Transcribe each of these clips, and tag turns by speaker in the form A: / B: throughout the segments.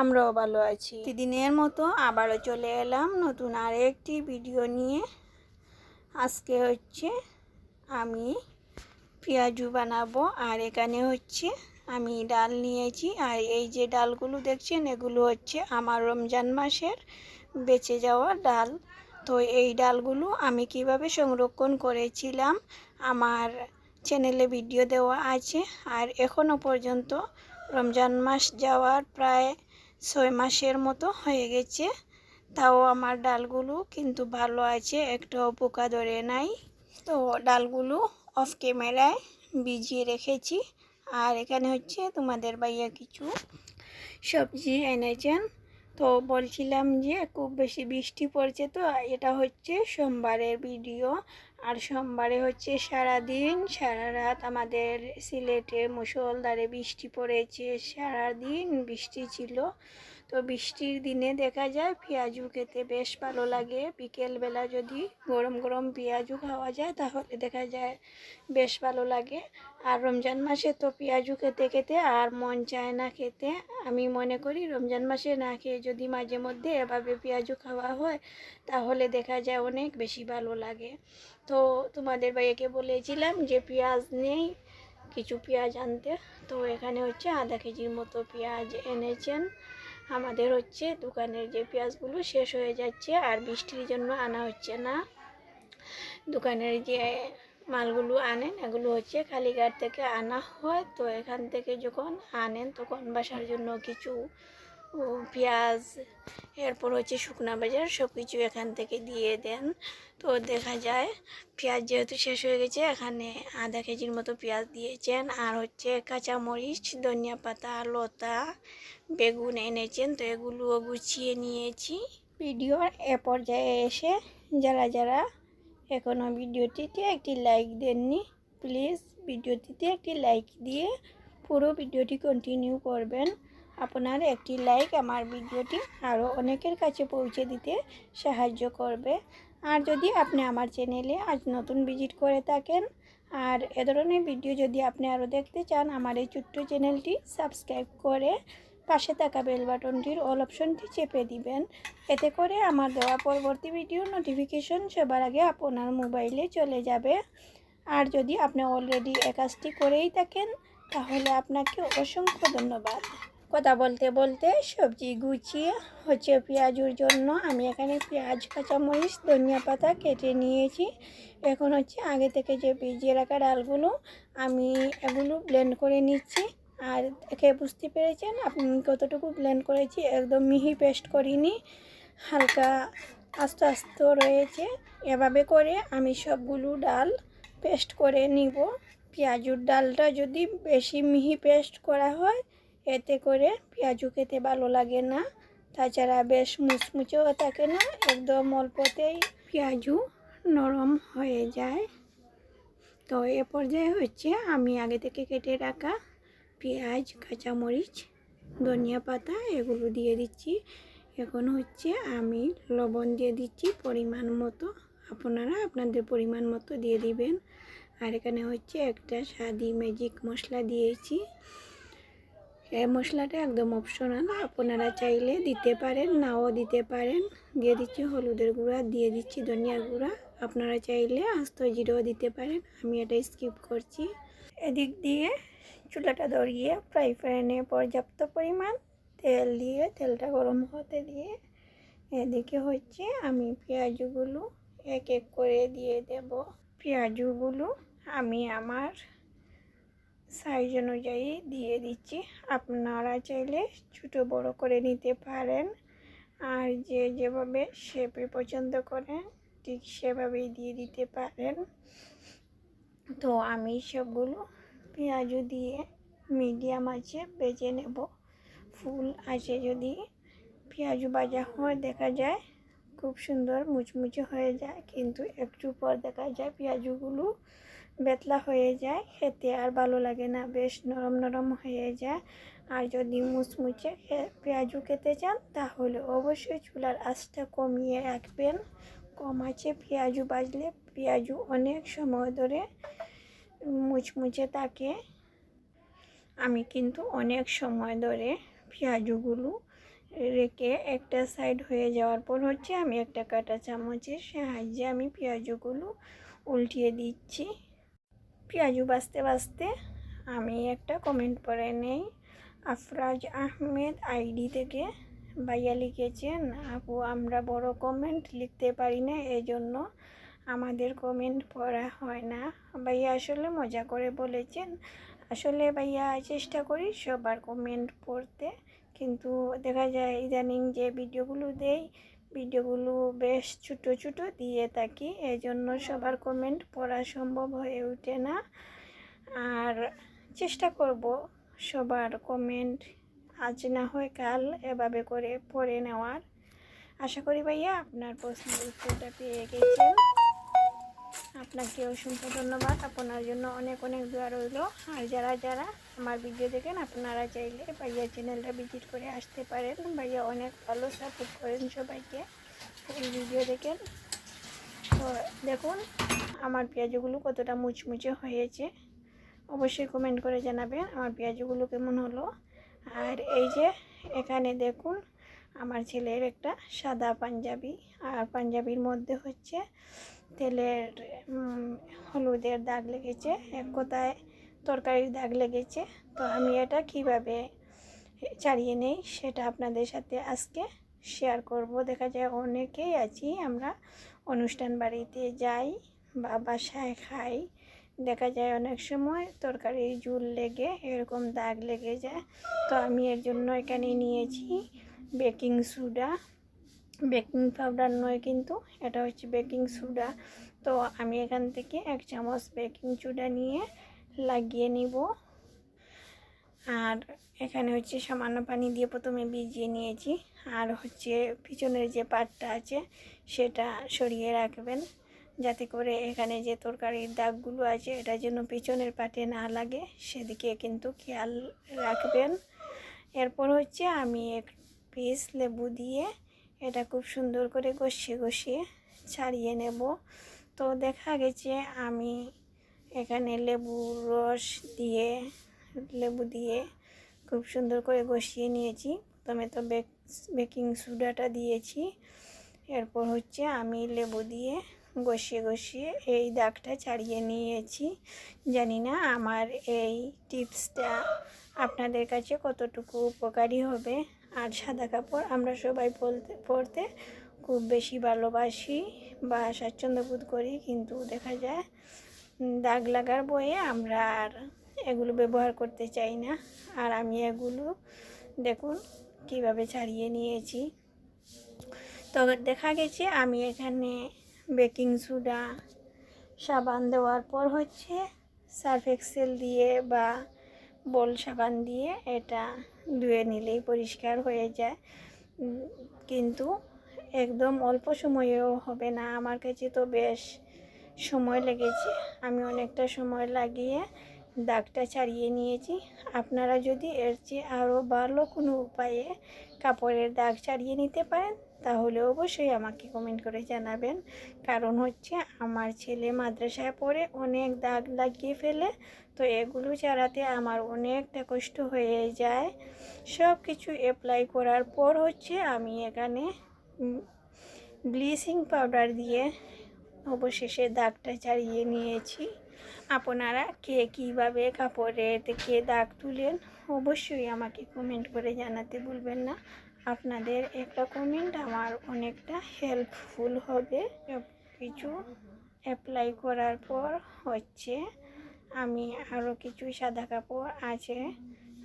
A: আমরাও ভালো আছি। দিনের মতো আবারও চলে এলাম নতুন আর একটি ভিডিও নিয়ে। আজকে হচ্ছে আমি পেঁয়াজু বানাবো, আর এখানে হচ্ছে আমি ডাল নিয়েছি। আর এই যে ডালগুলো দেখছেন, এগুলো হচ্ছে আমার রমজান মাসের বেঁচে যাওয়া ডাল। তো এই ডালগুলো আমি কীভাবে সংরক্ষণ করেছিলাম, আমার চ্যানেলে ভিডিও দেওয়া আছে। আর এখনও পর্যন্ত রমজান মাস যাওয়ার প্রায় ছয় মাসের মতো হয়ে গেছে। তাও আমার ডালগুলো কিন্তু ভালো আছে একটাও পোকা ধরে নাই। তো ডালগুলো অফ ক্যামেরায় ভিজিয়ে রেখেছি। আর এখানে হচ্ছে তোমাদের বাইয়া কিছু সবজি এনেছেন। তো বলছিলাম যে খুব বেশি বৃষ্টি পড়ছে তো এটা হচ্ছে সোমবারের ভিডিও। আর সোমবারে হচ্ছে সারা দিন সারা রাত আমাদের সিলেটে মুসলধারে বৃষ্টি পড়েছে সারা দিন বৃষ্টি ছিল। তো বৃষ্টির দিনে দেখা যায় পেঁয়াজু খেতে বেশ ভালো লাগে। বিকেলবেলা যদি গরম গরম পেঁয়াজু খাওয়া যায় তাহলে দেখা যায় বেশ ভালো লাগে। আর রমজান মাসে তো পেঁয়াজু খেতে খেতে আর মন চায় না খেতে। আমি মনে করি রমজান মাসে না খেয়ে যদি মাঝে মধ্যে এভাবে পেঁয়াজু খাওয়া হয় তাহলে দেখা যায় অনেক বেশি ভালো লাগে। তো তোমাদের ভাইয়াকে বলেছিলাম যে পেঁয়াজ নেই, কিছু পেঁয়াজ আনতে। তো এখানে হচ্ছে আধা কেজির মতো পেঁয়াজ এনেছেন। আমাদের হচ্ছে দোকানের যে পেঁয়াজগুলো শেষ হয়ে যাচ্ছে আর বৃষ্টির জন্য আনা হচ্ছে না। দোকানের যে মালগুলো আনেন, এগুলো হচ্ছে কালীঘাট থেকে আনা হয়। তো এখান থেকে যখন আনেন, তখন বাসার জন্য কিছু পেঁয়াজ, এরপর হচ্ছে শুকনা বাজার সব কিছু এখান থেকে দিয়ে দেন। তো দেখা যায়, পেঁয়াজ যেহেতু শেষ হয়ে গেছে, এখানে আধা কেজির মতো পেঁয়াজ দিয়েছেন। আর হচ্ছে কাঁচামরিচ, ধনিয়া পাতা, লতা, বেগুন এনেছেন। তো এগুলোও গুছিয়ে নিয়েছি। ভিডিওর এ পর্যায়ে এসে যারা যারা এখনও ভিডিওটিতে একটি লাইক দেননি, প্লিজ ভিডিওটিতে একটি লাইক দিয়ে পুরো ভিডিওটি কন্টিনিউ করবেন। আপনার একটি লাইক আমার ভিডিওটি আরও অনেকের কাছে পৌঁছে দিতে সাহায্য করবে। আর যদি আপনি আমার চ্যানেলে আজ নতুন ভিজিট করে থাকেন, আর এ ধরনের ভিডিও যদি আপনি আরও দেখতে চান, আমার এই ছোট্ট চ্যানেলটি সাবস্ক্রাইব করে পাশে থাকা বেল বাটনটির অল অপশনটি চেপে দিবেন। এতে করে আমার দেওয়া পরবর্তী ভিডিও নোটিফিকেশন সবার আগে আপনার মোবাইলে চলে যাবে। আর যদি আপনি অলরেডি এ কাজটি করেই থাকেন, তাহলে আপনাকে অসংখ্য ধন্যবাদ। কথা বলতে বলতে সবজি গুছিয়ে হচ্ছে পেঁয়াজুর জন্য আমি এখানে পেঁয়াজ, কাঁচামরিচ, ধনিয়া পাতা কেটে নিয়েছি। এখন হচ্ছে আগে থেকে যে ভিজিয়ে রাখা ডালগুলো আমি এগুলো ব্লেন্ড করে নিচ্ছি। আর একে বুঝতে পেরেছেন আপনি কতটুকু ব্লেন্ড করেছি? একদম মিহি পেস্ট করিনি, হালকা আস্তে আস্তে রয়েছে। এভাবে করে আমি সবগুলো ডাল পেস্ট করে নিব। পেঁয়াজুর ডালটা যদি বেশি মিহি পেস্ট করা হয় এতে করে পেঁয়াজু খেতে ভালো লাগে না। তাছাড়া বেশ মুচমুচেও থাকে না, একদম অল্পতেই পেঁয়াজু নরম হয়ে যায়। তো এ পর্যায়ে হচ্ছে আমি আগে থেকে কেটে রাখা পেঁয়াজ, কাঁচামরিচ, ধনিয়া পাতা এগুলো দিয়ে দিচ্ছি। এখন হচ্ছে আমি লবণ দিয়ে দিচ্ছি, পরিমাণ মতো। আপনারা আপনাদের পরিমাণ মতো দিয়ে দিবেন। আর এখানে হচ্ছে একটা স্বাদি ম্যাজিক মশলা দিয়েছি। এই মশলাটা একদম অপশনাল আপনারা চাইলে দিতে পারেন, নাও দিতে পারেন। দিয়ে দিচ্ছি হলুদের গুঁড়া, দিয়ে দিচ্ছি ধনিয়ার গুঁড়া। আপনারা চাইলে আস্ত জিরেও দিতে পারেন, আমি এটা স্কিপ করছি। এদিক দিয়ে চুলাটা ধরিয়ে ফ্রাই প্যানে পর্যাপ্ত পরিমাণ তেল দিয়ে, তেলটা গরম হতে দিয়ে এদিকে হচ্ছে আমি পেঁয়াজগুলো এক এক করে দিয়ে দেব। পেঁয়াজগুলো আমি আমার সাইজ অনুযায়ী দিয়ে দিচ্ছি। আপনারা চাইলে ছোটো, বড় করে নিতে পারেন। আর যে যেভাবে শেপে পছন্দ করেন ঠিক সেভাবেই দিয়ে দিতে পারেন। তো আমি সবগুলো পেঁয়াজও দিয়ে মিডিয়াম আছে, বেজে নেব। ফুল আছে যদি পেঁয়াজু ভাজা হয় দেখা যায়, খুব সুন্দর মুচমুচে হয়ে যায়। কিন্তু একটু পর দেখা যায় পেঁয়াজগুলো বেতলা হয়ে যায়, খেতে আর ভালো লাগে না, বেশ নরম নরম হয়ে যায়। আর যদি মুচমুচে পেঁয়াজু খেতে চান, তাহলে অবশ্যই চুলার আঁচটা কমিয়ে রাখবেন। কম আছে পেঁয়াজু বাজলে পেঁয়াজু অনেক সময় ধরে মুচমুচে থাকে। আমি কিন্তু অনেক সময় ধরে পেঁয়াজুগুলো রেখে একটা সাইড হয়ে যাওয়ার পর হচ্ছে আমি একটা কাঁটা চামচের সাহায্যে আমি পেঁয়াজুগুলো উল্টিয়ে দিচ্ছি। পেঁয়াজু বাঁচতে বাঁচতে আমি একটা কমেন্ট করে নেই। আফরাজ আহমেদ আইডি থেকে ভাইয়া লিখেছেন, আপু, আমরা বড় কমেন্ট লিখতে পারি না, এজন্য আমাদের কমেন্ট পড়া হয় না। ভাইয়া আসলে মজা করে বলেছেন। আসলে ভাইয়া চেষ্টা করি সবার কমেন্ট পড়তে, কিন্তু দেখা যায় ইদানিং যে ভিডিওগুলো দেই ভিডিওগুলো বেশ ছোট ছোট দিয়ে থাকি। এই জন্য সবার কমেন্ট পড়া সম্ভব হয়ে ওঠে না। আর চেষ্টা করব সবার কমেন্ট আজ না হয় কাল এভাবে করে পড়ে নেওয়ার। আশা করি ভাইয়া আপনার প্রশ্নের উত্তরটা পেয়ে গেছেন। আপনাকে অসংখ্য ধন্যবাদ। আপনার জন্য অনেক অনেক দোয়া রইল। আর যারা যারা আমার ভিডিও দেখেন, আপনারা চাইলে ভাইয়া চ্যানেলটা ভিজিট করে আসতে পারেন। ভাইয়া অনেক ভালো সাপোর্ট করেন সবাইকে এই ভিডিও দেখেন। তো দেখুন, আমার পেঁয়াজগুলো কতটা মুচমুচে হয়েছে। অবশ্যই কমেন্ট করে জানাবেন আমার পেঁয়াজগুলো কেমন হলো। আর এই যে এখানে দেখুন, আমার ছেলের একটা সাদা পাঞ্জাবি। আর পাঞ্জাবির মধ্যে হচ্ছে তেলের হলুদের দাগ লেগেছে, এক কোথায় তরকারির দাগ লেগেছে। তো আমি এটা কীভাবে ছাড়িয়ে নেই সেটা আপনাদের সাথে আজকে শেয়ার করব। দেখা যায় অনেকেই আছি, আমরা অনুষ্ঠান বাড়িতে যাই বা বাসায় খাই। দেখা যায় অনেক সময় তরকারির জুল লেগে এরকম দাগ লেগে যায়। তো আমি এর জন্য এখানে নিয়েছি বেকিং সোডা বেকিং পাউডার নয় কিন্তু, এটা হচ্ছে বেকিং সোডা তো আমি এখান থেকে এক চামচ বেকিং সোডা নিয়ে লাগিয়ে নিব। আর এখানে হচ্ছে সামান্য পানি দিয়ে প্রথমে ভিজিয়ে নিয়েছি। আর হচ্ছে পিছনের যে পাটটা আছে, সেটা সরিয়ে রাখবেন। যাতে করে এখানে যে তরকারির দাগগুলো আছে, এটা যেন পিছনের পাটে না লাগে, সেদিকে কিন্তু খেয়াল রাখবেন। এরপর হচ্ছে আমি এক পিস লেবু দিয়ে এটা খুব সুন্দর করে কষিয়ে কষিয়ে ছাড়িয়ে নেব। তো দেখা গেছে আমি এখানে লেবুর রস দিয়ে, লেবু দিয়ে খুব সুন্দর করে কষিয়ে নিয়েছি। প্রথমে তো বেক সোডাটা দিয়েছি। এরপর হচ্ছে আমি লেবু দিয়ে গসিয়ে ঘষিয়ে এই দাগটা ছাড়িয়ে নিয়েছি। জানি না আমার এই টিপসটা আপনাদের কাছে কতটুকু উপকারী হবে। আর সাদা কাপড় আমরা সবাই পরতে পরতে খুব বেশি ভালোবাসি বা স্বাচ্ছন্দ্য বোধ করি, কিন্তু দেখা যায় দাগ লাগার বয়ে আমরা আর এগুলো ব্যবহার করতে চাই না। আর আমি এগুলো দেখুন কীভাবে ছাড়িয়ে নিয়েছি। তো দেখা গেছে আমি এখানে বেকিং সোডা, সাবান দেওয়ার পর হচ্ছে সার্ফ এক্সেল দিয়ে বা বল সাবান দিয়ে এটা ধুয়ে নিলেই পরিষ্কার হয়ে যায়। কিন্তু একদম অল্প সময়েও হবে না। আমার কাছে তো বেশ সময় লেগেছে। আমি অনেকটা সময় লাগিয়ে দাগটা ছাড়িয়ে নিয়েছি। আপনারা যদি এর চেয়ে আরও ভালো কোনো উপায়ে কাপড়ের দাগ ছাড়িয়ে নিতে পারেন, তাহলে অবশ্যই আমাকে কমেন্ট করে জানাবেন। কারণ হচ্ছে আমার ছেলে মাদ্রাসায় পড়ে অনেক দাগ লাগিয়ে ফেলে, তো এগুলো ছাড়াতে আমার অনেকটা কষ্ট হয়ে যায়। সব কিছু অ্যাপ্লাই করার পর হচ্ছে আমি এখানে ব্লিচিং পাউডার দিয়ে অবশেষে দাগটা ছাড়িয়ে নিয়েছি। আপনারা কে কীভাবে কাপড়ে থেকে দাগ তুলেন অবশ্যই আমাকে কমেন্ট করে জানাতে ভুলবেন না। আপনাদের একটা কমেন্ট আমার অনেকটা হেল্পফুল হবে। সব কিছু অ্যাপ্লাই করার পর হচ্ছে আমি আরও কিছু সাদা কাপড় আছে।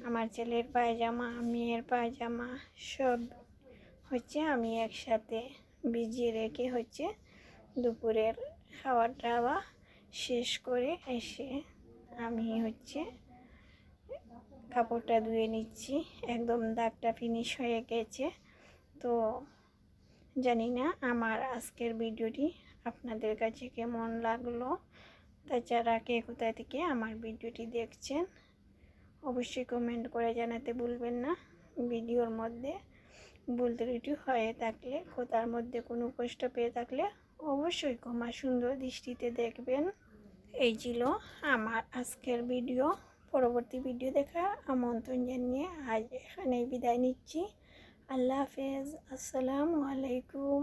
A: আমার ছেলের পায়জামা, মেয়ের পায়জামা সব হচ্ছে আমি একসাথে ভিজিয়ে রেখে হচ্ছে দুপুরের খাওয়া দাওয়া শেষ করে এসে আমি হচ্ছে কাপড়টা ধুয়ে নিচ্ছি। একদম দাগটা ফিনিশ হয়ে গেছে। তো জানি না আমার আজকের ভিডিওটি আপনাদের কাছে কেমন লাগল? তাছাড়া কে কোথায় থেকে আমার ভিডিওটি দেখছেন? অবশ্যই কমেন্ট করে জানাতে ভুলবেন না। ভিডিওর মধ্যে ভুল ত্রুটি হয়ে থাকলে, কোথার মধ্যে কোনো কষ্ট পেয়ে থাকলে অবশ্যই কমা সুন্দর দৃষ্টিতে দেখবেন। এই ছিল আমার আজকের ভিডিও পরবর্তী ভিডিও দেখা আমন্ত্রণ জানিয়ে আজ এখানেই বিদায় নিচ্ছি। আল্লাহ হাফেজ। আসসালামু আলাইকুম।